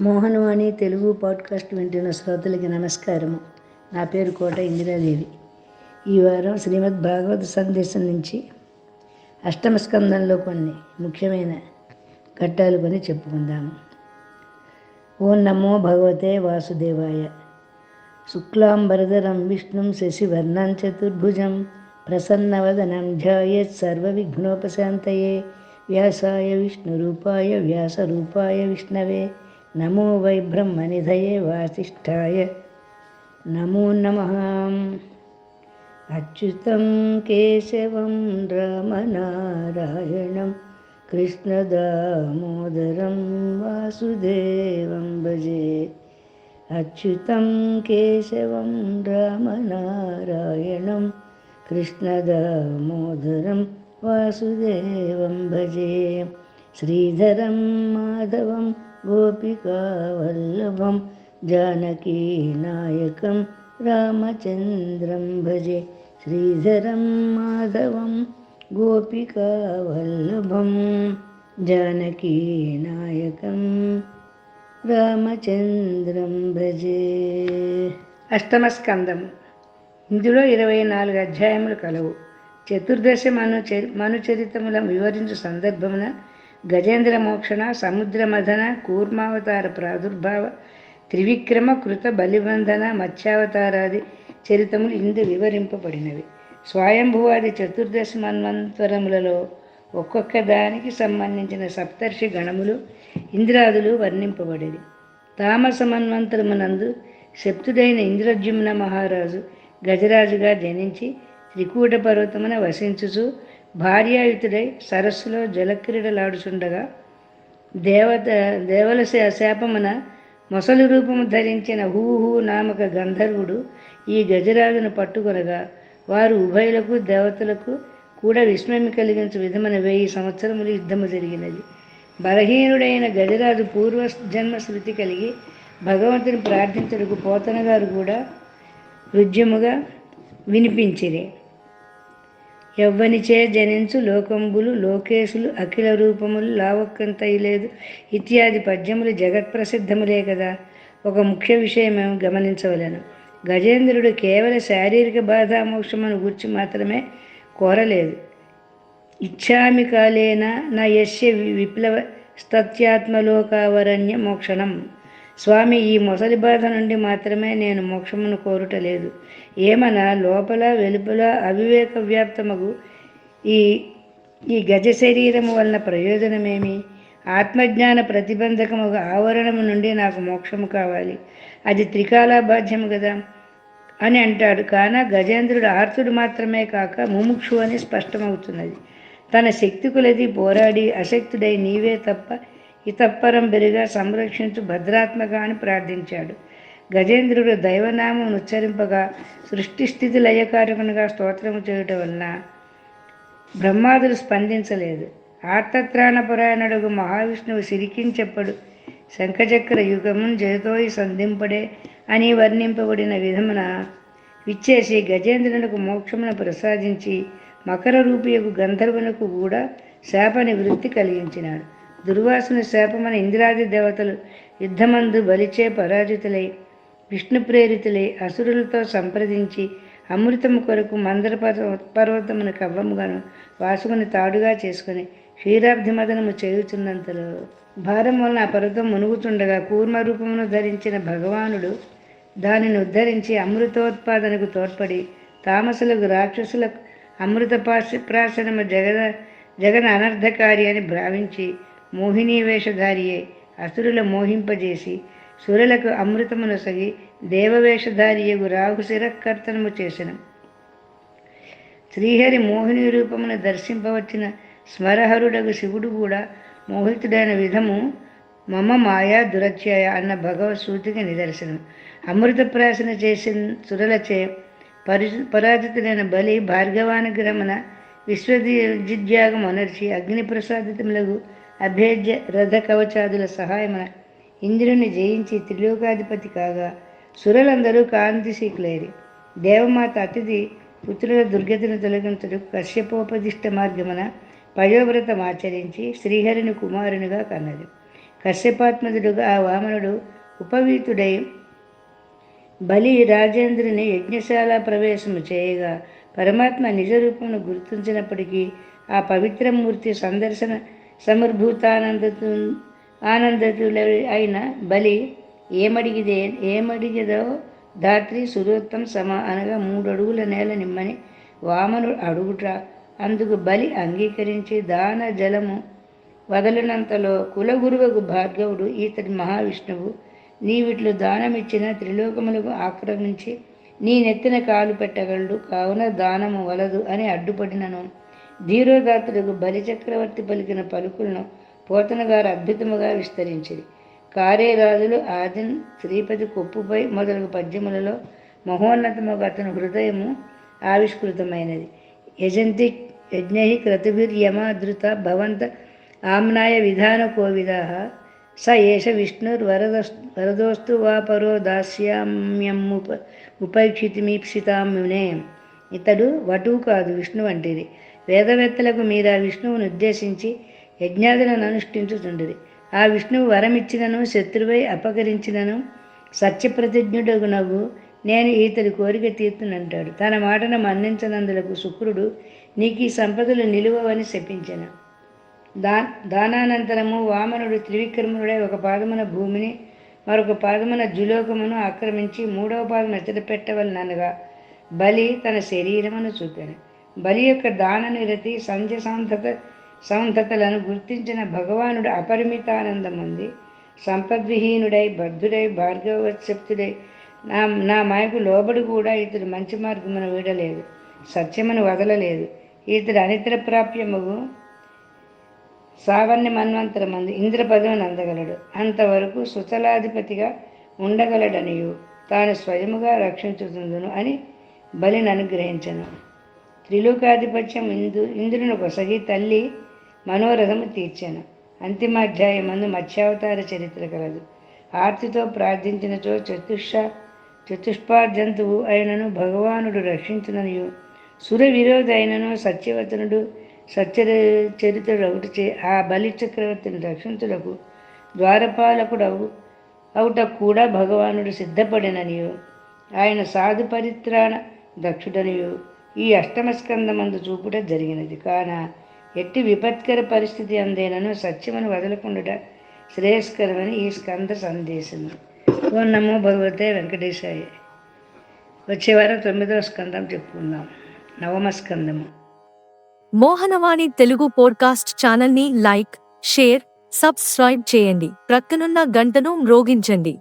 Mohanavani Telugu podcast వింటున్న శ్రోతలకి నమస్కారము. నా పేరు కోట ఇందిరాదేవి. ఈ వారం శ్రీమద్ భాగవత సందేశం నుంచి అష్టమ స్కందంలో కొన్ని ముఖ్యమైన ఘట్టాలు కొని చెప్పుకుందాము. ఓం నమో భగవతే వాసుదేవాయ. శుక్లాంబరధరం విష్ణుం శశివర్ణం చతుర్భుజం ప్రసన్నవదనం ధ్యాయత్ సర్వవిఘ్నోపశాంతయే. వ్యాసాయ విష్ణురూపాయ వ్యాసరూపాయ విష్ణవే. नमो वै ब्रह्मनिधये वासिष्ठाय। नमो नमः। अच्युतं केशवं रामनारायणं कृष्णदामोदरं वासुदेवं भजे। अच्युतं केशवं रामनारायणं कृष्णदामोदरं वासुदेवं भजे। श्रीधरं माधवं గోపికావల్లభం జానకీనాయకం రామచంద్రం భజే. శ్రీధరం మాధవం గోపికావల్లభం జానకీనాయకం రామచంద్రం భజే. అష్టమస్కందం. ఇందులో ఇరవై నాలుగు అధ్యాయములు కలవు. చతుర్దశ మను మనుచరితముల వివరించు సందర్భమున గజేంద్ర మోక్షణ సముద్ర మథన కూర్మావతార ప్రాదుర్భావ త్రివిక్రమ కృత బలిబంధన మత్స్యావతారాది చరితములు ఇందు వివరింపబడినవి. స్వయంభువాది చతుర్దశ మన్వంతరములలో ఒక్కొక్క దానికి సంబంధించిన సప్తర్షి గణములు ఇంద్రాదులు వర్ణింపబడేది తామస మన్వంతరమునందు శప్తుడైన ఇంద్రజ్యుమ్న మహారాజు గజరాజుగా జనించి త్రికూట పర్వతమున వసించుచు భార్యాయుతుడై సరస్సులో జలక్రీడలాడుచుండగా దేవత దేవల శాపమున మొసలి రూపము ధరించిన హూహు నామక గంధర్వుడు ఈ గజరాజును పట్టుకొనగా వారు ఉభయులకు దేవతలకు కూడా విస్మయం కలిగించు విధమైన వెయ్యి సంవత్సరములు యుద్ధము జరిగినది. బలహీనుడైన గజరాజు పూర్వ జన్మ శృతి కలిగి భగవంతుని ప్రార్థించడకు పోతన గారు కూడా హృద్యముగా వినిపించిరి. ఎవ్వనిచే జనించు లోకంబులు లోకేశులు అఖిల రూపములు లావక్కంతైలేదు ఇత్యాది పద్యములు జగత్ప్రసిద్ధములే కదా. ఒక ముఖ్య విషయం మేము గమనించవలను. గజేంద్రుడు కేవల శారీరక బాధామోక్షమును గూర్చి మాత్రమే కోరలేదు. ఇచ్చామి కాలేన నా యస్య విప్లవ స్తత్యాత్మలోకావరణ్య మోక్షణం స్వామి ఈ మొసలి బాధ నుండి మాత్రమే నేను మోక్షమును కోరుటలేదు. ఏమన లోపల వెలుపల అవివేక వ్యాప్తమగు ఈ ఈ గజ శరీరము వలన ప్రయోజనమేమి? ఆత్మజ్ఞాన ప్రతిబంధకము ఆవరణము నుండి నాకు మోక్షము కావాలి. అది త్రికాలాబాధ్యము కదా అని అంటాడు. కాన గజేంద్రుడు ఆర్తుడు మాత్రమే కాక ముముక్షు అని స్పష్టమవుతున్నది. తన శక్తి కొలది పోరాడి అశక్తుడై నీవే తప్ప ఇతప్పరంబెరిగా సంరక్షించు భద్రాత్మగా అని ప్రార్థించాడు. గజేంద్రుడు దైవనామం ఉచ్చరింపగా సృష్టి స్థితి లయకారకునిగా స్తోత్రము చేయటం వలన బ్రహ్మాదులు స్పందించలేదు. ఆర్తత్రాణపరాయణుడుగు మహావిష్ణువు సిరికించెప్పడు శంఖచక్ర యుగమున్ జయతోయి సంధింపడే అని వర్ణింపబడిన విధమున విచ్చేసి గజేంద్రునికి మోక్షమును ప్రసాదించి మకర రూపియకు గంధర్వునకు కూడా శాప నివృత్తి కలిగించినాడు. దుర్వాసుని శాపమని ఇంద్రాది దేవతలు యుద్ధమందు బలిచే పరాజితులై విష్ణు ప్రేరితులై అసురులతో సంప్రదించి అమృతము కొరకు మందర పర్వతమును కవ్వముగాను వాసుకుని తాడుగా చేసుకుని క్షీరాబ్ధి మదనము చేయుచున్నంతలో భారం వలన ఆ పర్వతం మునుగుతుండగా కూర్మ రూపమును ధరించిన భగవానుడు దానిని ఉద్ధరించి అమృతోత్పాదనకు తోడ్పడి తామసులకు రాక్షసులకు అమృత పాశ ప్రాశనము జగద జగన్ అనర్థకారి అని భావించి మోహిని వేషధారియే అసురుల మోహింపజేసి సురులకు అమృతమును సగి దేవవేషధారియగు రాహు శిరకర్తనము చేసిన. శ్రీహరి మోహిని రూపమును దర్శింపవచ్చిన స్మరహరుడగు శివుడు కూడా మోహితుడైన విధము మమ మాయా దురత్యాయ అన్న భగవత్ సూతికి నిదర్శనం. అమృత ప్రాసన చేసిన సురలచే పరి పరాజితుడైన బలి భార్గవానుగ్రమణ విశ్వజిద్యాగం అనర్చి అగ్ని ప్రసాదితములకు అభేద్య రథ కవచాదుల సహాయమున ఇంద్రుని జయించి త్రిలోకాధిపతి కాగా సురలందరూ కాంతిశీకులేరి దేవమాత అతిథి పుత్రుల దుర్గతిని తొలగించడు కశ్యపోపదిష్ట మార్గమున పయోవ్రతం ఆచరించి శ్రీహరిని కుమారునిగా కన్నది. కశ్యపాత్మజుడుగా ఆ వామనుడు ఉపవీతుడై బలి రాజేంద్రుని యజ్ఞశాల ప్రవేశము చేయగా పరమాత్మ నిజరూపమును గుర్తించినప్పటికీ ఆ పవిత్రమూర్తి సందర్శన సమర్భూతానందతు ఆనందతుల అయిన బలి ఏమడిగిదే ఏమడిగదో ధాత్రి సురోత్తం సమ అనగా మూడు అడుగుల నేల నిమ్మని వామనుడు అడుగుట అందుకు బలి అంగీకరించి దాన జలము వదలినంతలో కులగురువకు భార్గవుడు ఈతడి మహావిష్ణువు నీవిట్లు దానమిచ్చిన త్రిలోకములకు ఆక్రమించి నీ నెత్తిన కాలు పెట్టగలడు. కావున దానము వలదు అని అడ్డుపడినను. ధీరోదాతులకు బలిచక్రవర్తి పలికిన పలుకులను పోతన గారు అద్భుతముగా విస్తరించింది కారేరాజులు ఆదిన్ శ్రీపతి కొప్పుపై మొదలగు పద్యములలో మహోన్నతముగా అతని హృదయము ఆవిష్కృతమైనది. యజంతి యజ్ఞై క్రతుభిర్యమాదృత భవంత ఆమ్నాయ విధాన కోవిదా స ఏష విష్ణుర్వరద వరదోస్తు వా పరో దాస్యామ్యముప ఉపైక్షితిమీప్సితామునే ఇతడు వటువు కాదు విష్ణు వంటిది వేదవేత్తలకు మీరు ఆ విష్ణువును ఉద్దేశించి యజ్ఞాదులను అనుష్ఠించుచుండేది. ఆ విష్ణువు వరమిచ్చినను శత్రువై అపకరించినను సత్యప్రతిజ్ఞుడగునగు నేను ఈతడి కోరిక తీర్తునంటాడు తన మాటను మన్నించనందులకు శుక్రుడు నీకు ఈ సంపదలు నిలువవని శపించెను. దా దానానంతరము వామనుడు త్రివిక్రమునుడై ఒక పాదమున భూమిని మరొక పాదమున జులోకమును ఆక్రమించి మూడవ పాదం ఎత్తడి పెట్టవలనగా బలి తన శరీరమును చూపాను. బలి యొక్క దాన నిరతి సంధ్య సౌంధత సౌంధతలను గుర్తించిన భగవానుడు అపరిమితానందం ఉంది సంపద్విహీనుడై బద్ధుడై భార్గవత్సప్తుడై నా నా మాయకు లోబడి కూడా ఇతడు మంచి మార్గమును వీడలేదు సత్యమును వదలలేదు. ఇతడు అనితర ప్రాప్యముగు సావర్ణ్య మన్వంతరమందు ఇంద్ర పదవిని అందగలడు. అంతవరకు సుచలాధిపతిగా ఉండగలడనియు తాను స్వయముగా రక్షించుతుందును అని బలిని అనుగ్రహించను. త్రిలోకాధిపత్యం ఇందు ఇంద్రుని కొసగి తల్లి మనోరథము తీర్చాను. అంతిమాధ్యాయమందు మత్స్యావతార చరిత్ర కలదు. ఆర్తితో ప్రార్థించినచో చతుష చతుష్పార్జంతువు అయినను భగవానుడు రక్షించుననియు. సుర విరోధి అయినను సత్యవతనుడు సత్య చరిత్రుడు ఒకటి ఆ బలి చక్రవర్తిని రక్షించుటకు ద్వారపాలకుడు అవు అవుట కూడా భగవానుడు సిద్ధపడిననియు. ఆయన సాధు పరిత్రాణ దక్షుడనియు. ఈ అష్టమస్కందమందు చూపుట జరిగినది. కాన ఎట్టి విపత్కర పరిస్థితి అందేనను సత్యమును వదలకుండుట శ్రేయస్కరమని ఈ స్కంద సందేశం ఓం నమో భగవతే వెంకటేశాయ. వచ్చే వారం తొమ్మిదవ స్కందం చెప్పుకుందాం. నవమ స్కందము మోహనవాణి తెలుగు పోడ్కాస్ట్ ఛానల్ని లైక్ షేర్ సబ్స్క్రైబ్ చేయండి. ప్రక్కనున్న గంటను మ్రోగించండి.